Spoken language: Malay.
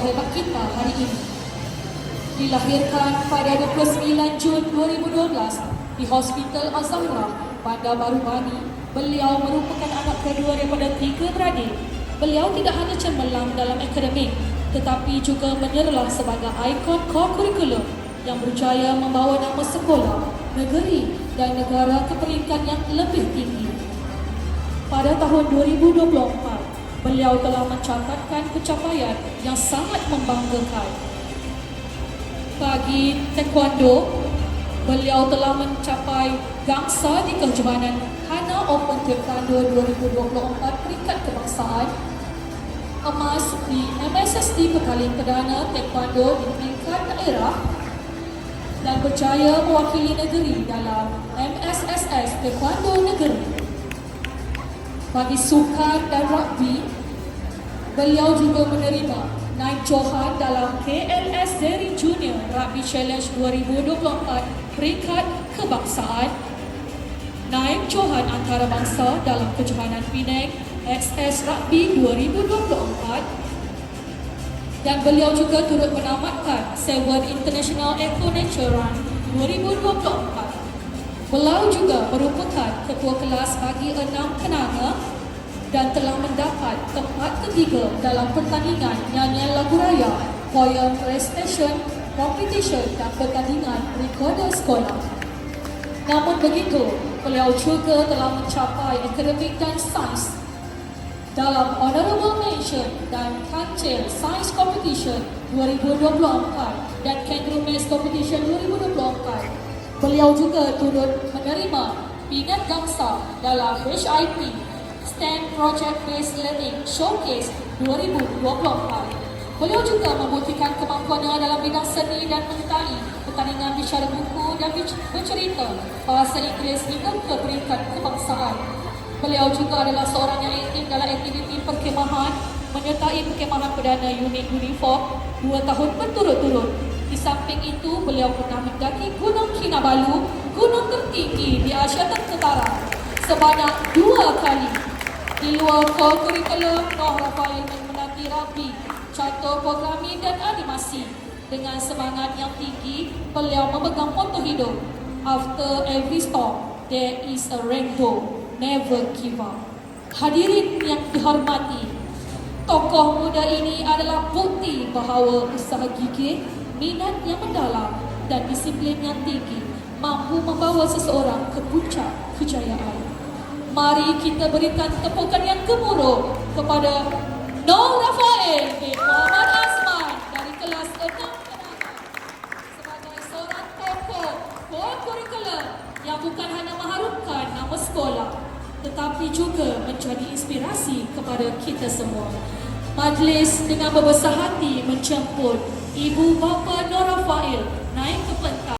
hebat kita hari ini. Dilahirkan pada 29 Jun 2012 di Hospital Azahra, Bandar Baru Bani, beliau merupakan anak kedua daripada tiga beradik. Beliau tidak hanya cemerlang dalam akademik tetapi juga menyerlah sebagai ikon core curriculum yang berjaya membawa nama sekolah, negeri dan negara ke peringkat yang lebih tinggi. Pada tahun 2024, beliau telah mencatatkan pencapaian yang sangat membanggakan. Bagi taekwondo, beliau telah mencapai gangsa di kejohanan Hana Open Taekwondo 2024 peringkat kebangsaan, emas di MSSD berkali perdana taekwondo di peringkat daerah dan berjaya mewakili negeri dalam MSSS Taekwondo Negeri. Bagi sukan dan rugby, beliau juga menerima naik johan dalam KLS Derry Junior Rugby Challenge 2024 peringkat kebangsaan. Naik johan antarabangsa dalam kejohanan Penang XS Rugby 2024 dan beliau juga turut menamatkan 7 International Eco Nature Run 2024 Beliau juga merupakan ketua kelas bagi enam kenanga dan telah mendapat tempat ketiga dalam pertandingan nyanyian lagu raya, poem recitation, competition dan pertandingan recorder sekolah. Namun begitu, beliau juga telah mencapai akademik dan sains dalam Honorable Mention dan Kancil Science Competition 2024 dan Kangaroo Maths Competition 2024. Beliau juga turut menerima pingat gangsa dalam HIP STEM Project Based Learning Showcase 2024. Beliau juga membuktikan kemampuannya dalam bidang seni dan menyertai pertandingan bicara buku dan bercerita bahasa Inggeris hingga ke peringkat kebangsaan. Beliau juga adalah seorang yang aktif dalam aktiviti perkemahan menyertai perkemahan perdana unit uniform dua tahun berturut-turut. Itu, beliau pernah mendaki Gunung Kinabalu, gunung tertinggi di Asia Tenggara sebanyak dua kali. Di luar core curriculum, Noh Rafael mendaki rugby, contoh programming dan animasi. Dengan semangat yang tinggi, beliau memegang moto hidup. After every storm, there is a rainbow. Never give up. Hadirin yang dihormati, tokoh muda ini adalah bukti bahawa usaha gigih, minat yang mendalam dan disiplin yang tinggi mampu membawa seseorang ke puncak kejayaan. Mari kita berikan tepukan yang gemuruh kepada Nur Rafael bin Muhammad Azman dari kelas 6 kenangan sebagai seorang tokoh core curriculum yang bukan hanya mengharumkan nama sekolah tetapi juga menjadi inspirasi kepada kita semua. Majlis dengan berbesar hati menjemput Ibu Bapa Nur Rafael naik ke